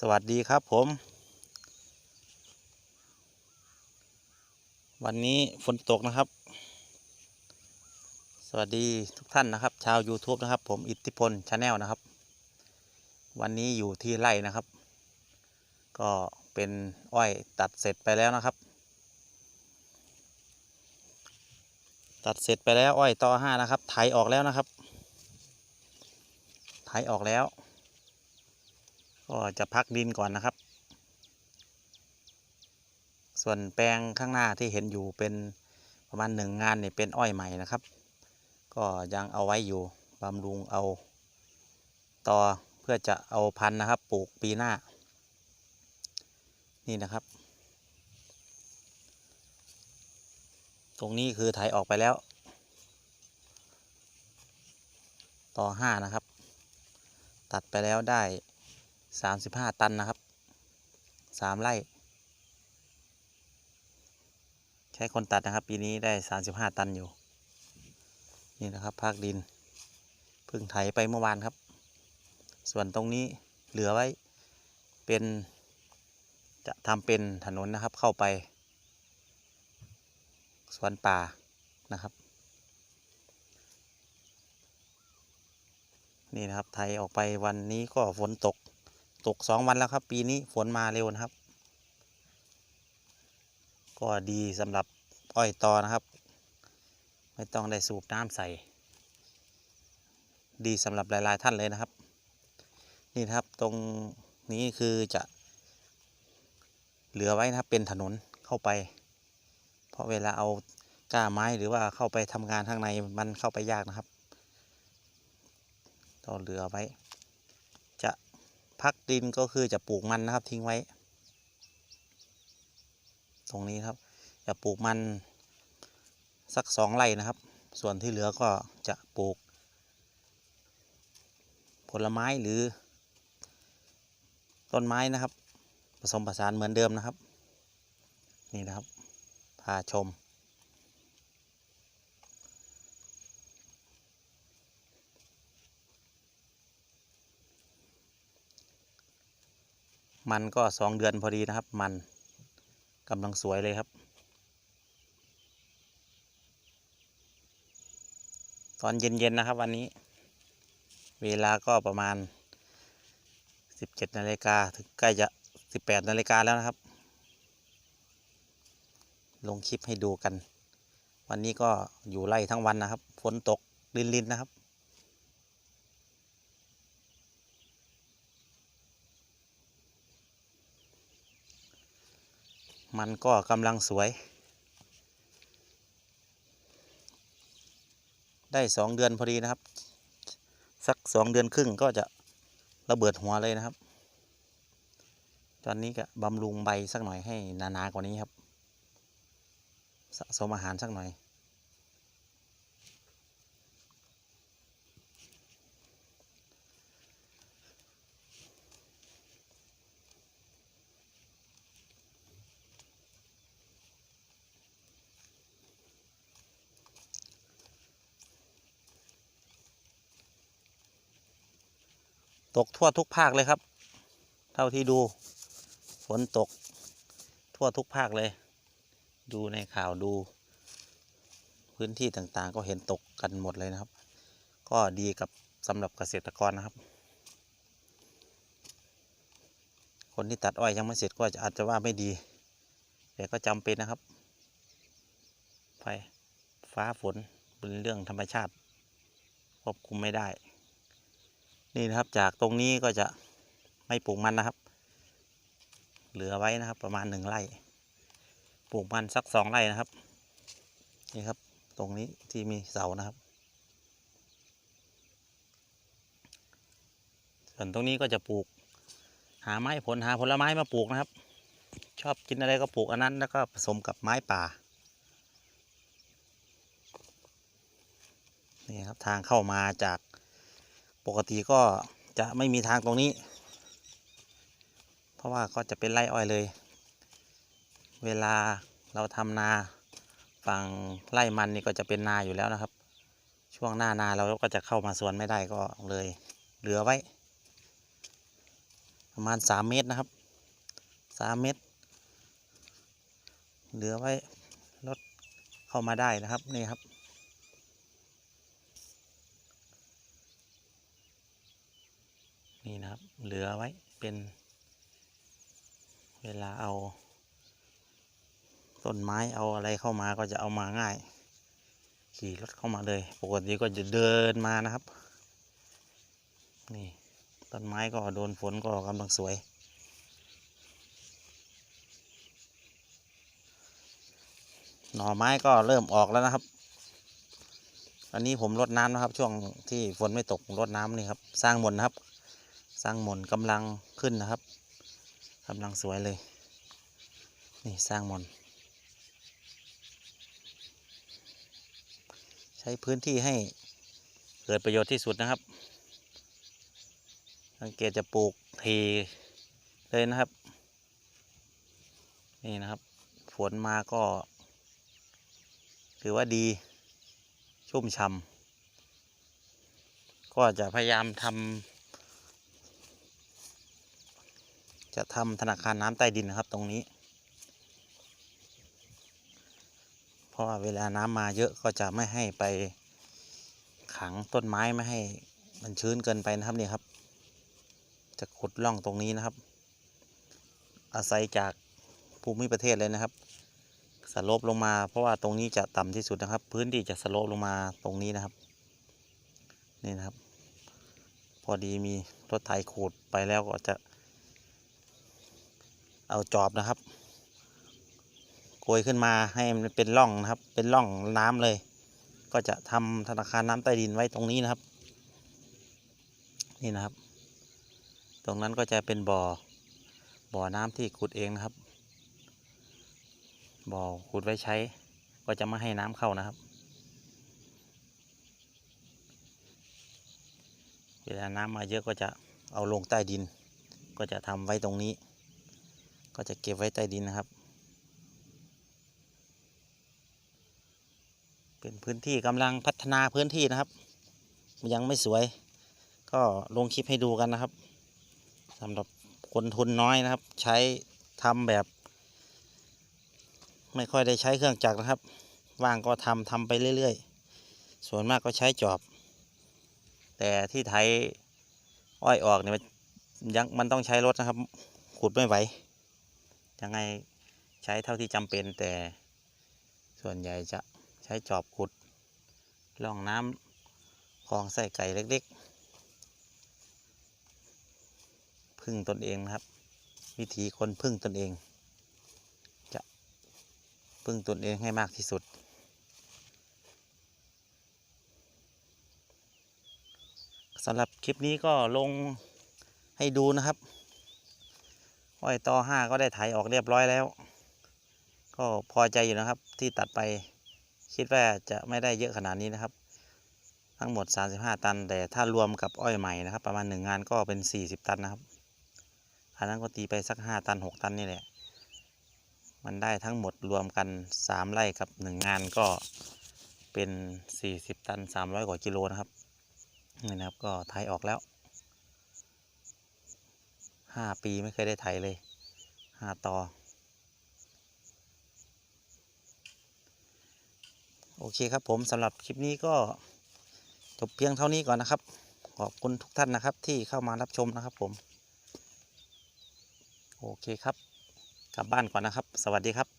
สวัสดีครับผม วันนี้ฝนตกนะครับ สวัสดีทุกท่านนะครับ ชาว YouTube นะครับ ผมอิทธิพลชาแนลนะครับ วันนี้อยู่ที่ไร่นะครับ ก็เป็นอ้อยตัดเสร็จไปแล้วนะครับ ตัดเสร็จไปแล้วอ้อยต่อห้านะครับไถออกแล้วนะครับไถออกแล้ว ก็จะพักดินก่อนนะครับ ส่วนแปลงข้างหน้าที่เห็นอยู่เป็นประมาณหนึ่งงานเนี่ยเป็นอ้อยใหม่นะครับ ก็ยังเอาไว้อยู่บำรุงเอาต่อเพื่อจะเอาพันธุ์นะครับ ปลูกปีหน้า นี่นะครับ ตรงนี้คือไถออกไปแล้ว ต่อห้านะครับ ตัดไปแล้วได้ สามสิบห้าตันนะครับสามไร่ ใช้คนตัดนะครับ ปีนี้ได้สามสิบห้าตันอยู่ นี่นะครับภาคดินเพึ่งไถไปเมื่อวานครับ ส่วนตรงนี้เหลือไว้เป็นจะทำเป็นถนนนะครับเข้าไป สวนป่านะครับ นี่นะครับไทยออกไปวันนี้ก็ฝนตก ตกสองวันแล้วครับ ปีนี้ฝนมาเร็วนะครับ ก็ดีสำหรับอ้อยตอนะครับ ไม่ต้องได้สูบน้ำใส่ ดีสำหรับหลาย ๆ ท่านเลยนะครับ นี่นครับตรงนี้คือจะเหลือไว้นะครับเป็นถนนเข้าไป เพราะเวลาเอาก้าไม้หรือว่าเข้าไปทำงานข้างในมันเข้าไปยากนะครับต้องเหลือไว้ พักดินก็คือจะปลูกมันนะครับทิ้งไว้ ตรงนี้ครับจะปลูกมันสักสองไร่นะครับ ส่วนที่เหลือก็จะปลูก ผลไม้หรือ ต้นไม้นะครับ ผสมผสานเหมือนเดิมนะครับ นี่นะครับ พาชม มันก็สองเดือนพอดีนะครับ มันกำลังสวยเลยครับ ตอนเย็นๆนะครับวันนี้ เวลาก็ประมาณ 17นาฬิกาถึงใกล้จะ 18นาฬิกาแล้วนะครับ ลงคลิปให้ดูกัน วันนี้ก็อยู่ไล่ทั้งวันนะครับฝนตกลินๆนะครับ มันก็กำลังสวย ได้สองเดือนพอดีนะครับ สักสองเดือนครึ่งก็จะระเบิดหัวเลยนะครับ ตอนนี้ก็บำรุงใบสักหน่อยให้หนาๆกว่านี้ครับ สะสมอาหารสักหน่อย ตกทั่วทุกภาคเลยครับ เท่าที่ดูฝนตกทั่วทุกภาคเลย ดูในข่าวดู พื้นที่ต่างๆ ก็เห็นตกกันหมดเลยนะครับ ก็ดีกับสำหรับเกษตรกรนะครับ คนที่ตัดอ้อยยังไม่เสร็จก็อาจจะว่าไม่ดี แต่ก็จำเป็นนะครับไฟฟ้าฝนเป็นเรื่องธรรมชาติควบคุมไม่ได้ นี่นะครับจากตรงนี้ก็จะไม่ปลูกมันนะครับ เหลือไว้นะครับประมาณหนึ่งไร่ ปลูกมันสักสองไร่นะครับ นี่ครับตรงนี้ที่มีเสานะครับ ส่วนตรงนี้ก็จะปลูก หาไม้ผลหาผลไม้มาปลูกนะครับ ชอบกินอะไรก็ปลูกอันนั้นแล้วก็ผสมกับไม้ป่า นี่ครับทางเข้ามาจาก ปกติก็จะไม่มีทางตรงนี้ เพราะว่าก็จะเป็นไร่อ้อยเลย เวลาเราทำนาฝั่งไร่มันนี่ก็จะเป็นนาอยู่แล้วนะครับ ช่วงหน้านาเราก็จะเข้ามาสวนไม่ได้ก็เลยเหลือไว้ ประมาณสามเมตรนะครับสามเมตร เหลือไว้รถเข้ามาได้นะครับนี่ครับ นี่นะครับ เหลือไว้เป็น เวลาเอา ต้นไม้เอาอะไรเข้ามาก็จะเอามาง่าย ขี่รถเข้ามาเลยปกติก็จะเดินมานะครับ นี่ต้นไม้ก็โดนฝนก็กำลังสวยหน่อไม้ก็เริ่มออกแล้วนะครับ อันนี้ผมรดน้ำนะครับ ช่วงที่ฝนไม่ตกรดน้ำนี่ครับ สร้างมนนะครับ สร้างมนกำลังขึ้นนะครับกำลังสวยเลย นี่สร้างมนใช้พื้นที่ให้เกิดประโยชน์ที่สุดนะครับ สังเกตจะปลูกทีเลยนะครับ นี่นะครับ ฝนมาก็ ถือว่าดี ชุ่มฉ่ำก็จะพยายามทำ จะทำธนาคารน้ำใต้ดินนะครับตรงนี้ เพราะว่าเวลาน้ำมาเยอะก็จะไม่ให้ไปขังต้นไม้ไม่ให้มันชื้นเกินไปนะครับนี่ครับ จะขุดร่องตรงนี้นะครับ อาศัยจากภูมิประเทศเลยนะครับ สโลปลงมา เพราะว่าตรงนี้จะต่ำที่สุดนะครับ พื้นที่จะสโลปลงมาตรงนี้นะครับ นี่นะครับ พอดีมีรถไถขูดไปแล้วก็จะ เอาจอบนะครับโกยขึ้นมาให้มันเป็นร่องนะครับ เป็นร่องน้ำเลย ก็จะทำธนาคารน้ำใต้ดินไว้ตรงนี้นะครับ นี่นะครับ ตรงนั้นก็จะเป็นบ่อ บ่อน้ำที่ขุดเองนะครับ บ่อขุดไว้ใช้ ก็จะไม่ให้น้ำเข้านะครับเวลาน้ำมาเยอะก็จะเอาลงใต้ดิน ก็จะทำไว้ตรงนี้ ก็จะเก็บไว้ใต้ดินนะครับ เป็นพื้นที่กำลังพัฒนาพื้นที่นะครับ ยังไม่สวย ก็ลงคลิปให้ดูกันนะครับสำหรับคนทุนน้อยนะครับ ใช้ทำแบบ ไม่ค่อยได้ใช้เครื่องจักรนะครับ ว่างก็ทำทำไปเรื่อยๆ ส่วนมากก็ใช้จอบ แต่ที่ไถอ้อยออกเนี่ยยังมันต้องใช้รถนะครับ ขุดไม่ไหว ยังไงใช้เท่าที่จำเป็นแต่ส่วนใหญ่จะใช้จอบขุดล่องน้ำคลองใส่ไก่เล็กๆ พึ่งตนเองนะครับ วิธีคนพึ่งตนเอง จะพึ่งตนเองให้มากที่สุดสำหรับคลิปนี้ก็ลงให้ดูนะครับ อ้อยต่อห้าก็ได้ไถออกเรียบร้อยแล้ว ก็พอใจอยู่นะครับ ที่ตัดไปคิดว่าจะไม่ได้เยอะขนาดนี้นะครับ ทั้งหมด 35 ตัน แต่ถ้ารวมกับอ้อยใหม่นะครับ ประมาณหนึ่งงานก็เป็น 40 ตันนะครับอันนั้นก็ตีไปสัก 5 ตัน 6 ตันนี่แหละ มันได้ทั้งหมดรวมกัน 3 ไร่กับ 1 งานก็เป็น 40 ตัน 300 กว่ากิโลนะครับนี่นะครับก็ไถออกแล้ว 5ปีไม่เคยได้ไถเลย5ต่อ โอเคครับผมสำหรับคลิปนี้ก็จบเพียงเท่านี้ก่อนนะครับ ขอบคุณทุกท่านนะครับที่เข้ามารับชมนะครับผม โอเคครับ กลับบ้านก่อนนะครับ สวัสดีครับ